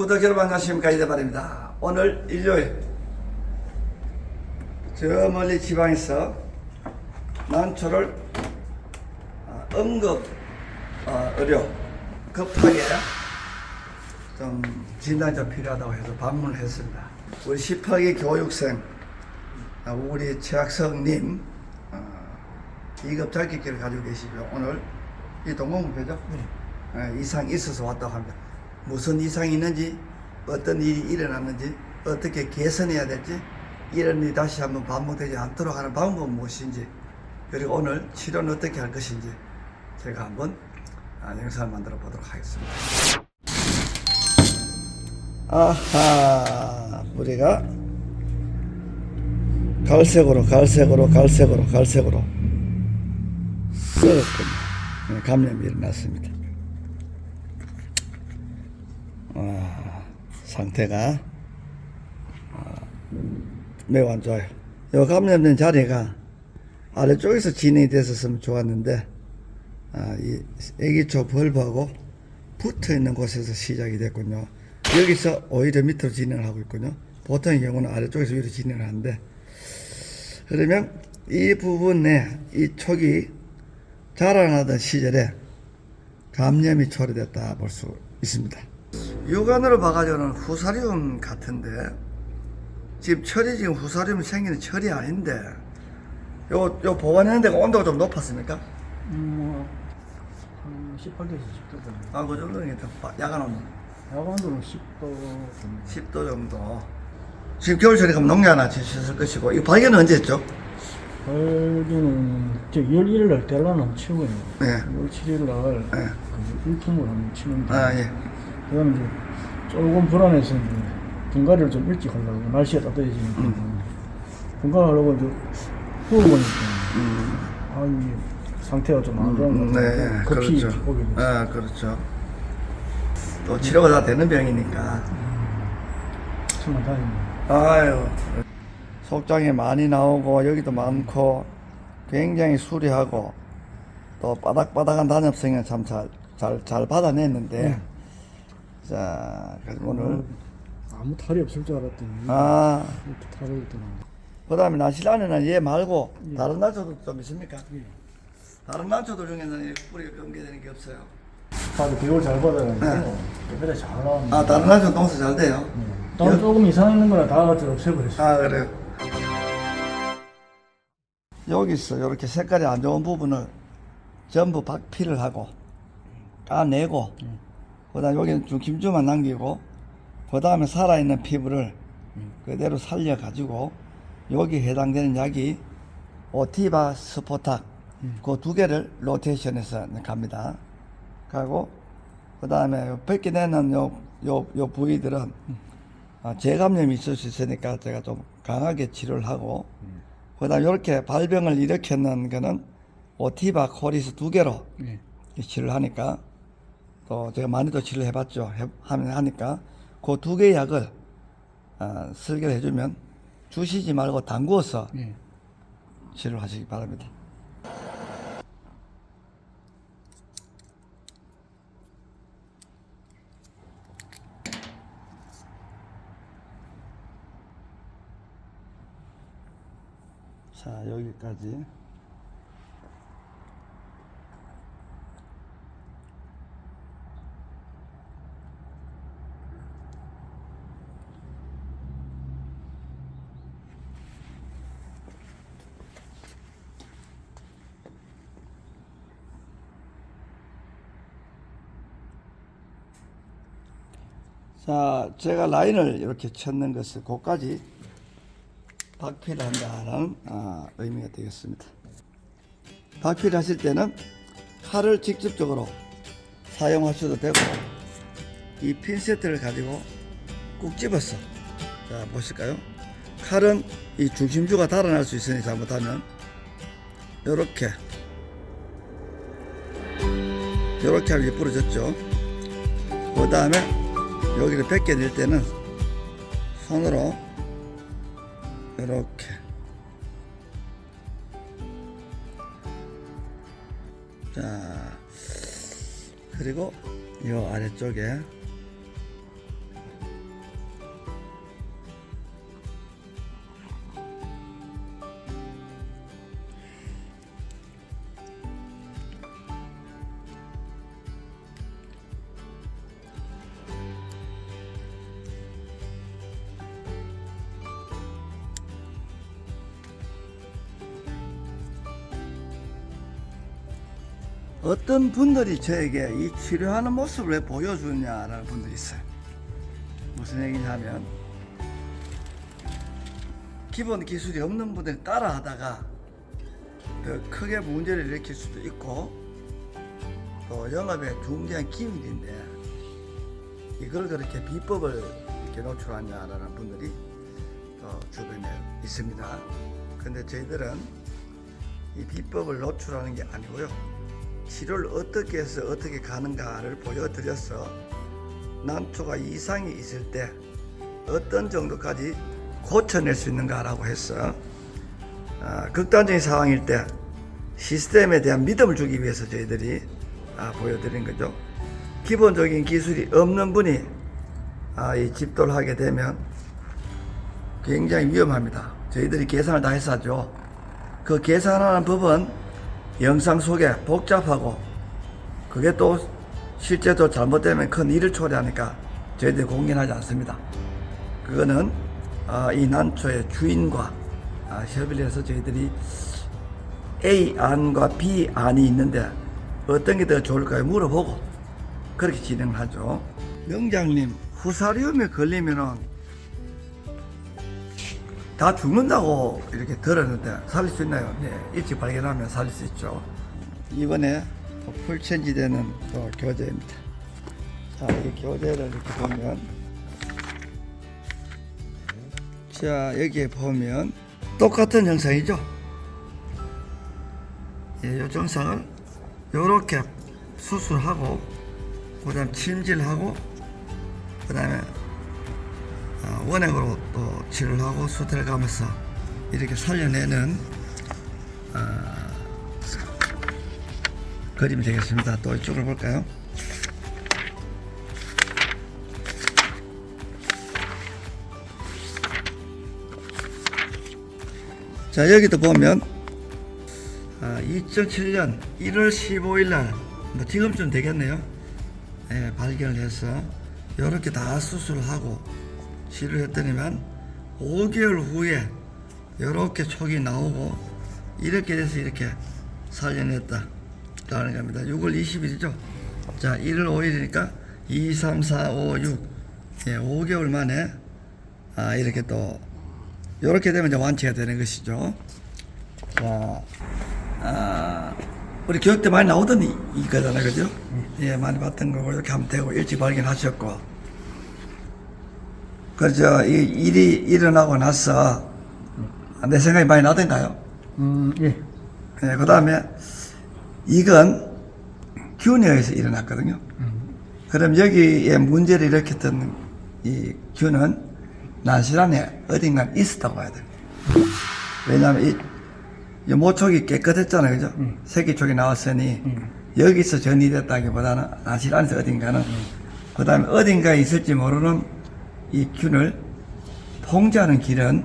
구독자 여러분 안녕하십니까 이대발입니다. 오늘 일요일 저 멀리 지방에서 난초를 아, 응급 어, 의료 급하게 좀 진단이 좀 필요하다고 해서 방문을 했습니다. 우리 18기 교육생 아, 우리 최학성님 어, 2급 자격기를 가지고 계시고요. 오늘 이 동공부표죠? 예, 이상이 있어서 왔다고 합니다. 무슨 이상이 있는지, 어떤 일이 일어났는지, 어떻게 개선해야 될지, 이런 일이 다시 한번 반복되지 않도록 하는 방법은 무엇인지, 그리고 오늘 치료는 어떻게 할 것인지, 제가 한번 아, 영상을 만들어 보도록 하겠습니다. 아하, 우리가 갈색으로, 갈색으로, 갈색으로, 갈색으로 썩었군요. 네, 감염이 일어났습니다. 아, 상태가 아, 매우 안 좋아요. 요 감염된 자리가 아래쪽에서 진행이 됐었으면 좋았는데 아, 이 애기초 벌브하고 붙어 있는 곳에서 시작이 됐군요. 여기서 오히려 밑으로 진행을 하고 있군요. 보통의 경우는 아래쪽에서 위로 진행을 하는데 그러면 이 부분에 이 촉이 자라나던 시절에 감염이 초래됐다 볼 수 있습니다. 육안으로 봐가지고는 후사리움 같은데 지금 철이 지금 후사리움 생기는 철이 아닌데 요, 요 보관하는 데가 온도가 좀 높았습니까? 음, 뭐한 18도에서 10도 정도. 아, 그 정도는 야간 온도 야간도는 10도 정도. 10도 정도 지금 겨울철에 가면 농약 하나 지셨을 것이고 이 발견은 언제 했죠? 벌기는 저 11일 날 델라는 치고요. 네. 17일 날 네. 그 일품을 한번 치는데. 아, 예. 그다음에 이제 조금 불안해서 이제 분갈이를 좀 일찍 하려고 날씨가 따뜻해지니까 음. 분갈하려고 이제 후보니까 음, 아 이게 상태가 좀 안 좋은 음, 것 네, 같아요. 급히 그렇죠. 오게 됐어요. 아, 그렇죠. 또 치료가 다 되는 병이니까. 정말 다행입니다. 아유, 속장이 많이 나오고 여기도 많고 굉장히 수리하고 또 바닥바닥한 단엽성은 참잘잘 잘 받아냈는데 자 그리고 오늘 아무 탈이 없을 줄 알았더니 아 이렇게 탈을 있더라고요. 그다음에 나실란에는 얘 말고 다른 난초도 좀 있습니까? 예. 다른 난초들 중에는 이 뿌리가 끊겨지는 게 없어요. 다들 비올 잘 받아가지고 네. 예배가 잘 나옵니다. 아 다른 난초 농사 잘 돼요. 다른 조금 이상 있는 거나 다 없애버렸어요. 아 그래요. 여기 있어 이렇게 색깔이 안 좋은 부분을 전부 박피를 하고 까내고 그 다음 여기는 좀 김주만 남기고 그 다음에 살아있는 피부를 그대로 살려 가지고 여기 해당되는 약이 오티바 스포탁 그 두 개를 로테이션해서 갑니다. 가고 그 다음에 뺏게 되는 요, 요, 요 부위들은 아, 재감염이 있을 수 있으니까 제가 좀 강하게 치료를 하고 그 다음 이렇게 발병을 일으켰는 거는 오티바 코리스 두 개로 예. 이 치료를 하니까 또 제가 많이도 치료를 해봤죠 하면 하니까 그 두 개의 약을 아, 설계를 해주면 주시지 말고 담구어서 예. 치료를 하시기 바랍니다. 자, 여기까지. 자, 제가 라인을 이렇게 쳤는 것을 고까지 박피를 한다는 아, 의미가 되겠습니다. 박피를 하실 때는 칼을 직접적으로 사용하셔도 되고 이 핀세트를 가지고 꾹 집어서 자 보실까요? 칼은 이 중심주가 달아날 수 있으니 잘못하면 요렇게 요렇게 하게 부러졌죠. 그 다음에 여기를 벗겨낼 때는 손으로 이렇게. 자 그리고 이 아래쪽에 어떤 분들이 저에게 이 치료하는 모습을 왜 보여주냐라는 분들이 있어요. 무슨 얘기냐면 기본 기술이 없는 분들이 따라 하다가 더 크게 문제를 일으킬 수도 있고 또 영업에 중대한 기밀인데 이걸 그렇게 비법을 이렇게 노출하냐라는 분들이 또 주변에 있습니다. 근데 저희들은 이 비법을 노출하는 게 아니고요. 치료를 어떻게 해서 어떻게 가는가를 보여드려서 난초가 이상이 있을 때 어떤 정도까지 고쳐낼 수 있는가라고 해서 아, 극단적인 상황일 때 시스템에 대한 믿음을 주기 위해서 저희들이 아, 보여드린 거죠. 기본적인 기술이 없는 분이 아, 이 집도를 하게 되면 굉장히 위험합니다. 저희들이 계산을 다 해서 하죠. 그 계산하는 법은 영상 속에 복잡하고 그게 또 실제도 잘못되면 큰 일을 초래하니까 저희들이 공개하지 않습니다. 그거는 아, 이 난초의 주인과 아, 협의를 해서 저희들이 A 안과 B 안이 있는데 어떤 게 더 좋을까요? 물어보고 그렇게 진행을 하죠. 명장님 후사리움에 걸리면은 다 죽는다고 이렇게 들었는데 살릴 수 있나요? 네, 일찍 발견하면 살릴 수 있죠. 이번에 또 풀천지 되는 또 교재입니다. 자, 이 교재를 이렇게 보면 자, 여기에 보면 똑같은 영상이죠. 예, 이 영상을 요렇게 수술하고 그 다음 침질하고 그 다음에 어, 원액으로 또 치료를 하고 수태를 가면서 이렇게 살려내는 어, 그림이 되겠습니다. 또 이쪽을 볼까요? 자 여기도 보면 아, 2007년 1월 15일 날, 뭐 지금쯤 되겠네요. 예, 발견을 해서 이렇게 다 수술을 하고 치료를 했더니만 5개월 후에 이렇게 촉이 나오고 이렇게 돼서 이렇게 살려냈다. 라는 겁니다. 6월 20일이죠. 자, 1월 5일이니까 2, 3, 4, 5, 6. 예, 5개월 만에 아, 이렇게 또 이렇게 되면 이제 완치가 되는 것이죠. 자, 아, 우리 교육 때 많이 나오던 이, 이거잖아요, 그죠? 예, 많이 봤던 거고, 이렇게 하면 되고, 일찍 발견하셨고. 그저, 이 일이 일어나고 나서, 내 생각이 많이 나던가요? 음, 예. 예, 그 다음에, 이건 균에 의해서 일어났거든요. 그럼 여기에 문제를 일으켰던 이 균은 난실안에 어딘가 있었다고 봐야 돼요. 왜냐하면 이, 이 모촉이 깨끗했잖아요. 그죠? 세기촉이 나왔으니 여기서 전이됐다기보다는 난실안에서 어딘가는 그 다음에 어딘가에 있을지 모르는 이 균을 통제하는 길은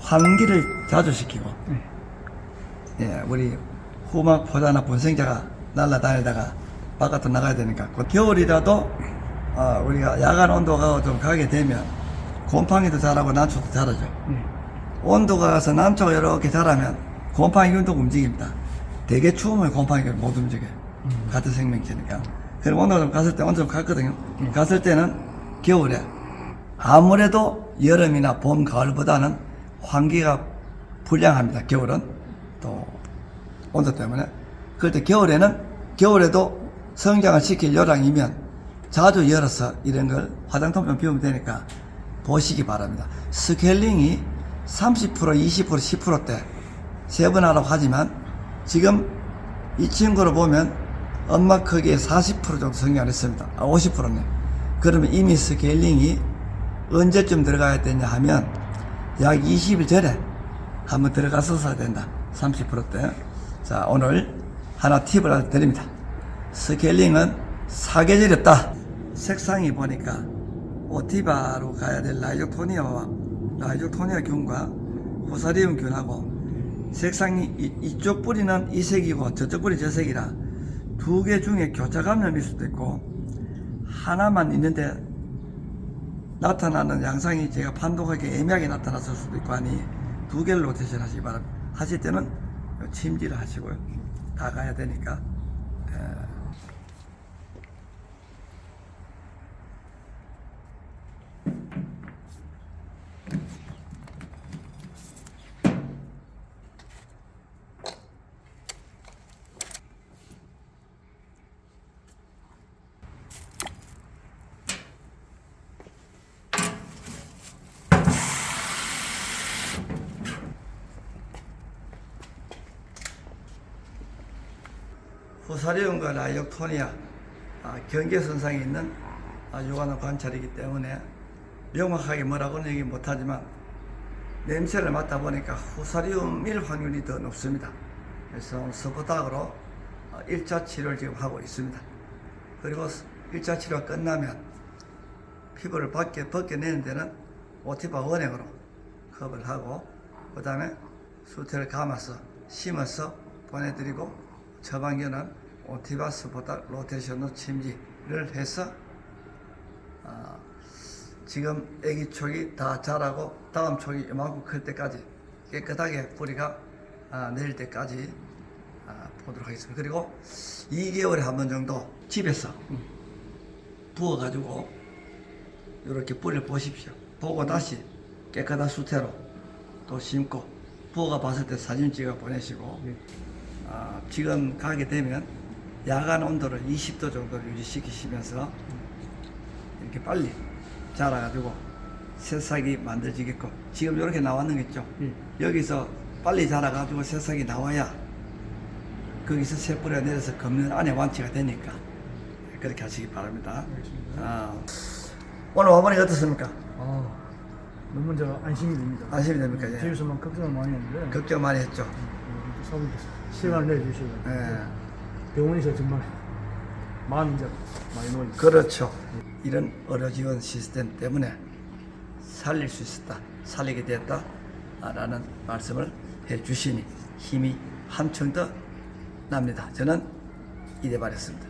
환기를 자주 시키고 예, 우리 후막 포자나 본생자가 날아다니다가 바깥으로 나가야 되니까 그 겨울이라도 어, 우리가 야간 온도가 좀 가게 되면 곰팡이도 자라고 난초도 자라죠. 온도가 가서 난초가 이렇게 자라면 곰팡이 균도 움직입니다. 되게 추우면 곰팡이가 못 움직여요. 같은 생명체니까. 그럼 온도가 좀 갔을 때 온도 좀 갔거든요. 갔을 때는 겨울에 아무래도 여름이나 봄, 가을보다는 환기가 불량합니다. 겨울은 또 온도 때문에. 그럴 때 겨울에는 겨울에도 성장을 시킬 요량이면 자주 열어서 이런 걸 화장품 좀 비우면 되니까 보시기 바랍니다. 스케일링이 30% 20% 10%대 세번 하라고 하지만 지금 이 친구를 보면 엄마 크기의 40% 정도 성장을 했습니다. 아, 50%네. 그러면 이미 스케일링이 언제쯤 들어가야 되냐 하면 약 20일 전에 한번 들어갔었어야 된다. 30%대. 자, 오늘 하나 팁을 드립니다. 스케일링은 사계절이었다. 색상이 보니까 오티바로 가야 될 라이조토니아와 라이조토니아 균과 호사리움 균하고 색상이 이, 이 쪽 뿌리는 이 색이고 저쪽 뿌리 저 색이라 두 개 중에 교차 감염일 수도 있고 하나만 있는데 나타나는 양상이 제가 판독하기 애매하게 나타났을 수도 있고 하니 두 개를 로테이션 하시기 바랍니다. 하실 때는 침지를 하시고요. 다 가야 되니까 후사리움과 라이옥토니아 아, 경계선상에 있는 아, 유관의 관찰이기 때문에 명확하게 뭐라고는 얘기 못하지만 냄새를 맡다 보니까 후사리움일 확률이 더 높습니다. 그래서 스포닥으로 1차 치료를 지금 하고 있습니다. 그리고 1차 치료가 끝나면 피부를 벗겨, 벗겨내는 데는 오티바 원액으로 컵을 하고 그 다음에 수태를 감아서 심어서 보내드리고 처방견은 오티바 스포닥 로테이션으로 침지를 해서 아, 지금 애기 촉이 다 자라고 다음 촉이 이만큼 클 때까지 깨끗하게 뿌리가 아, 내릴 때까지 아, 보도록 하겠습니다. 그리고 2개월에 한 번 정도 집에서 부어가지고 이렇게 뿌리를 보십시오. 보고 다시 깨끗한 수태로 또 심고 부어가 봤을 때 사진 찍어 보내시고 예. 아, 지금 가게 되면 야간 온도를 20도 정도 유지시키시면서 이렇게 빨리 자라가지고 새싹이 만들어지게끔 지금 이렇게 나왔는 거 있죠? 예. 여기서 빨리 자라가지고 새싹이 나와야 거기서 새 뿌리가 내려서 겉면 안에 완치가 되니까 그렇게 하시기 바랍니다. 알겠습니다. 아, 오늘 와보니까 어떻습니까? 아, 너무 이제 안심이 됩니다. 안심이 됩니까? 예. 집에서만 걱정을 많이 했는데 걱정 많이 했죠? 음, 사부께서 시간을 내주시고 예. 병원에서 정말 마음이 많이 놓이 그렇죠. 이런 의료 지원 시스템 때문에 살릴 수 있었다, 살리게 되었다라는 말씀을 해 주시니 힘이 한층 더 납니다. 저는 이래 말했습니다.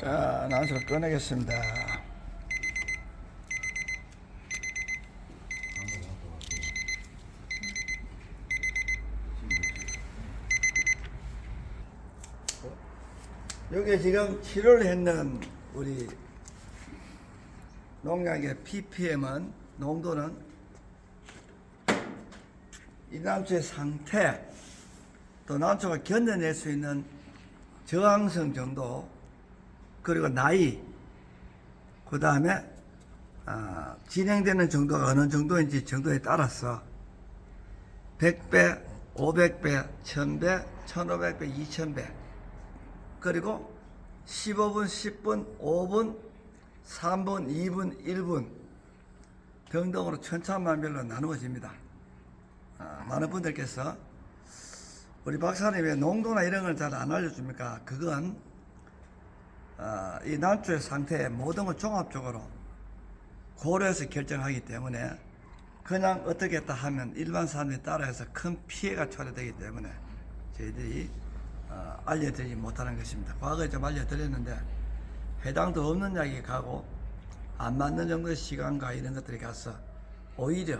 자, 나한수를 꺼내겠습니다. 여기 지금 치료를 했는 우리 농약의 ppm은 농도는 이 난초의 상태 또 난초가 견뎌낼 수 있는 저항성 정도 그리고 나이 그 다음에 아, 진행되는 정도가 어느 정도인지 정도에 따라서 100배, 500배, 1000배, 1500배, 2000배 그리고 15분, 10분, 5분, 3분, 2분, 1분 등등으로 천차만별로 나누어집니다. 아, 많은 분들께서 우리 박사님 왜 농도나 이런 걸 잘 안 알려줍니까? 그건 아, 이 난초의 상태에 모든 걸 종합적으로 고려해서 결정하기 때문에 그냥 어떻게 했다 하면 일반 사람들이 따라해서 큰 피해가 초래되기 때문에 저희들이 어, 알려드리지 못하는 것입니다. 과거에 좀 알려드렸는데 해당도 없는 약이 가고 안 맞는 정도의 시간과 이런 것들이 가서 오히려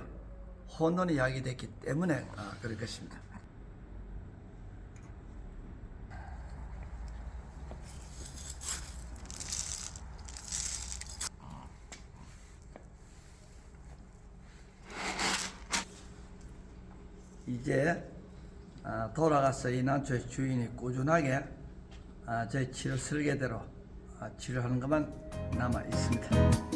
혼돈이 야기됐기 때문에 아, 그럴 것입니다. 이제 아, 돌아가서 이 난초의 주인이 꾸준하게 아, 저희 치료 설계대로 아, 치료하는 것만 남아 있습니다.